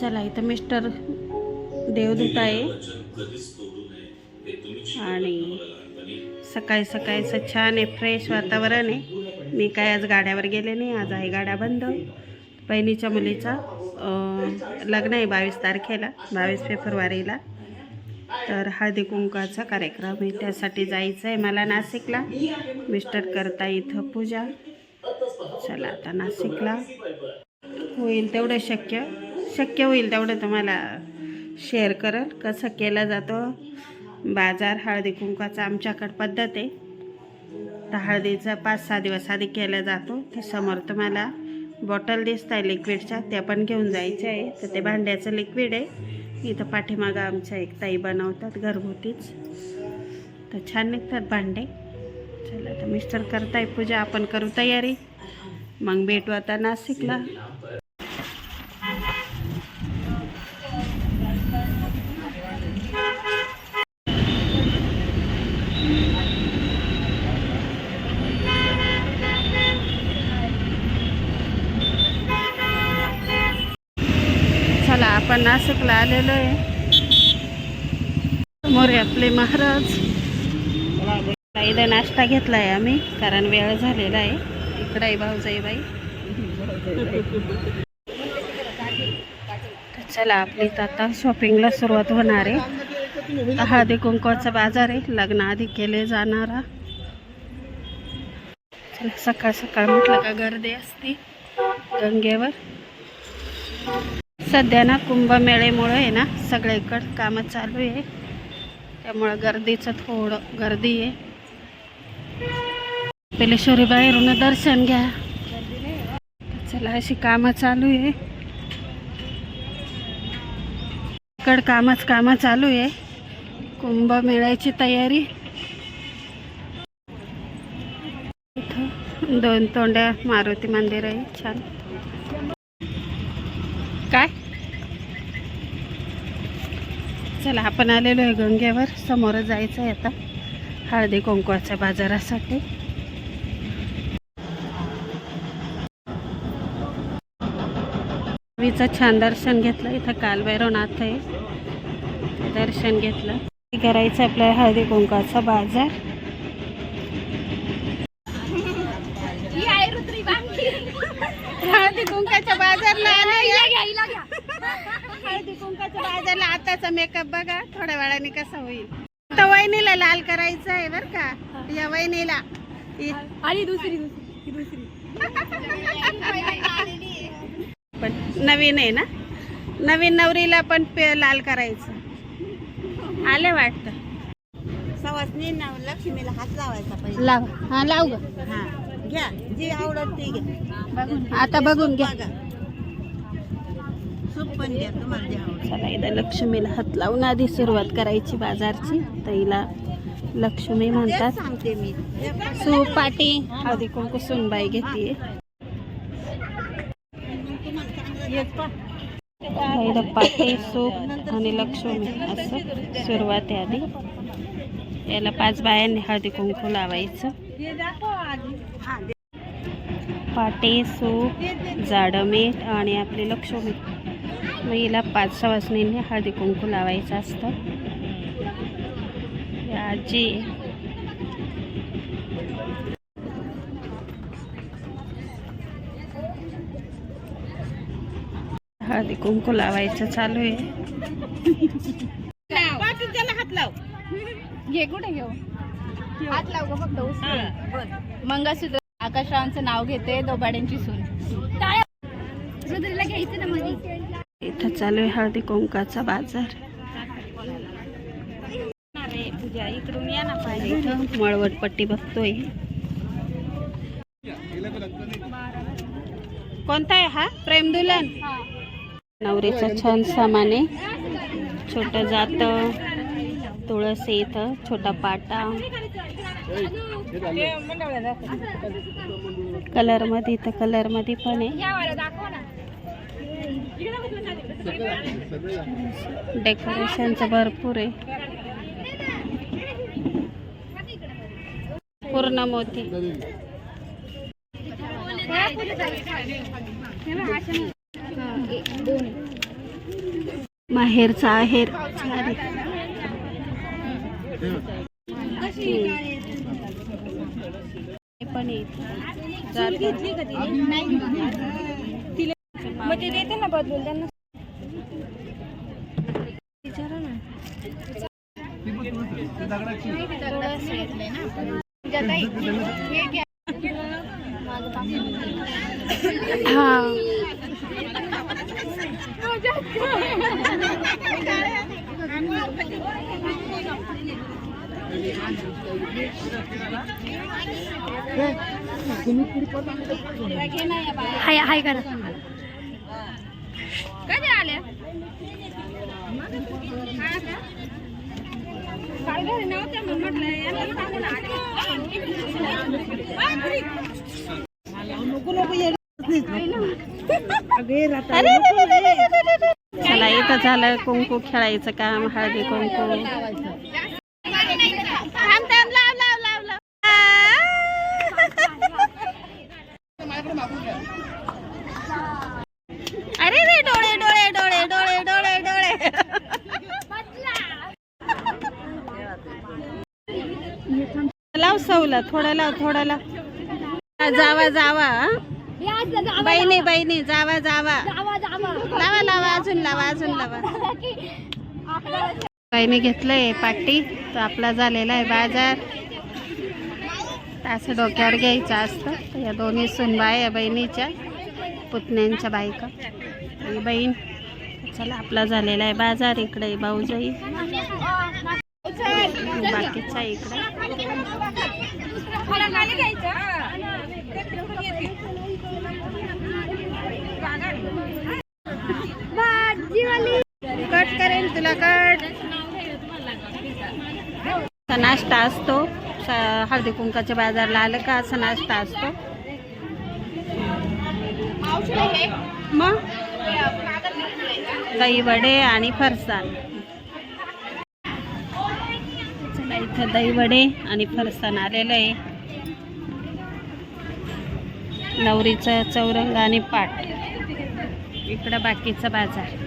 चला इथं मिस्टर देवदूत आहे. आणि सकाळी सकाळीचं छान आहे फ्रेश वातावरण आहे. मी काय आज गाड्यावर गेले नाही आज आहे गाड्या बंद. बहिणीच्या मुलीचा लग्न आहे बावीस तारखेला बावीस फेब्रुवारीला. तर हळदी कुंकाचा कार्यक्रम आहे त्यासाठी जायचं आहे मला नाशिकला. मिस्टर करता इथं पूजा. चला आता नाशिकला. होईल तेवढं शक्य. शक्य होईल तेवढं तुम्हाला शेअर करल. कसं केला जातो? बाजार हळदी कुंकाचा आमच्याकडं पद्धत आहे. तर हळदीचा पाच सहा दिवस आधी केला जातो. ते समोर तुम्हाला बॉटल दिसत आहे लिक्विडच्या त्या पण घेऊन जायच्या आहे. तर ते भांड्याचं लिक्विड आहे. इथं पाठीमागं आमच्या एक ताई बनवतात घरगुतीच. तर छान निघतात भांडे. चला तर मिस्टर करताय पूजा. आपण करू तयारी. मग भेटू आता नाशिकला चला आपण नाशिकला आलेलो आहे. समोर आपले महाराज. इथं नाश्ता घेतला आहे आम्ही कारण वेळ झालेला आहे. इकडंही भाऊजाई बाई तर चला आपली तर आता शॉपिंगला सुरुवात होणार आहे. हळदी कुंकवाचा बाजार आहे लग्न आधी केले जाणारा चला सकाळ सकाळ म्हटलं का गर्दी असते गंगेवर. सध्या ना कुंभमेळेमुळं आहे ना सगळीकडं कामं चालू आहे. त्यामुळं गर्दीचं थोडं गर्दी आहे. पहिले बाहेरून दर्शन घ्या. चला अशी कामं चालू आहे. इकडं कामच कामं चालू आहे. कुंभमेळ्याची तयारी. इथं दोन तोंड्या मारुती मंदिर आहे. छान. काय? चला आपण आलेलो आहे गंगेवर समोर जायचं आहे आता हळदी कुंकवाच्या बाजारासाठी. देवीचं छान दर्शन घेतलं. इथं कालभैरवनाथ आहे. दर्शन घेतलं. करायचं आपल्या हळदी कुंकवाचा बाजार. हळदी कुंकाच्या बाजारला आलो हळदी कुंकाच्या बाजारला आताचा मेकअप बघा थोड्या वेळाने कसा होईल. आता वहिनीला लाल करायचं आहे बर का. या वहिनीला. आणि दुसरी दुसरी दुसरी. पण नवीन आहे ना? नवीन नवरीला पण पे लाल करायचं. आले वाटतं? सवासनी ना लक्ष्मीला हात लावायचा पहिले. लाव. हा लाव ग. हा. घ्या जी आवडत ती घ्या. आता बघून घ्या. बघा. सूप पण द्या तुम्हाला जे आवडत चला एकदा लक्ष्मीला हात लावून आधी सुरुवात करायची बाजारची. तर हिला लक्ष्मी म्हणतात. सांगते मी. सू पाटी. कुंकू सुनबाई घेते पाटी सूप आणि लक्ष्मी. असं सुरुवात आहे आधी. याला पाच बायांनी हळदी कुंकू लावायचं. पाटे सूप जाडं मीठ आणि आपली लक्ष्मी मग हिला पाच सवासनींनी हळदी कुंकू लावायचं असतं. या आजी. हळदी कुंकू लावायचं चालू आहे. हात लाव. घे कुठे घेऊ? हात लाव ग फक्त उचलून. मंगळसूत्र. आकाशरावांचं नाव घेते दोबाड्यांची सून. रुद्रीला घ्यायचं ना मध्ये इथं चालू आहे हळदी कुंकाचा बाजार. इकडून या ना पाहिजे इथं. मळवटपट्टी बघतोय. कोणता आहे हा? प्रेम दुल्हन नवरीचं छान सामान आहे. छोटं जात. तुळस इथं. छोटा पाटा. कलरमध्ये इथं कलरमध्ये पण आहे. डेकोरेशनचं भरपूर आहे. पूर्ण मोती. माहेरचा आहेर. पण आहे इथे. जात- मग ते देते ना बदलून त्यांना विचारा ना. हा. हाय हाय करा. कधी आल्या काल घरी नव्हत्या म्हणून म्हटलं यांना सांगून चला इथं झालं कुंकू खेळायचं काम हळदी कुंकू थांब थांब लाव लाव लाव लाव अरे रे डोळे डोळे डोळे डोळे डोळे डोळे. लाव सवला थोडं लाव थोडं लाव. जावा जावा बहिणी बहिणी जावा जावा. लावा लावा अजून लावा अजून लावा. बाईने घेतलंय पाटी तर आपला झालेला आहे बाजार. असं डोक्यावर घ्यायचं असतं. या दोन्ही सुनबाई या बहिणीच्या पुतण्यांच्या बायका. ही बहीण चला आपला झालेला आहे बाजार. इकडे भाऊजाई. बाकीच्या इकडे. कट करेल तुला कट. नाश्ता असतो. हळदी कुंकाच्या बाजारला आलं का? असं नाश्ता असतो. मग? दही वडे आणि फरसाण. चला इथं दही वडे आणि फरसाण आलेलं आहे. नवरीचं चौरंग आणि पाट. इकडं बाकीचा बाजार.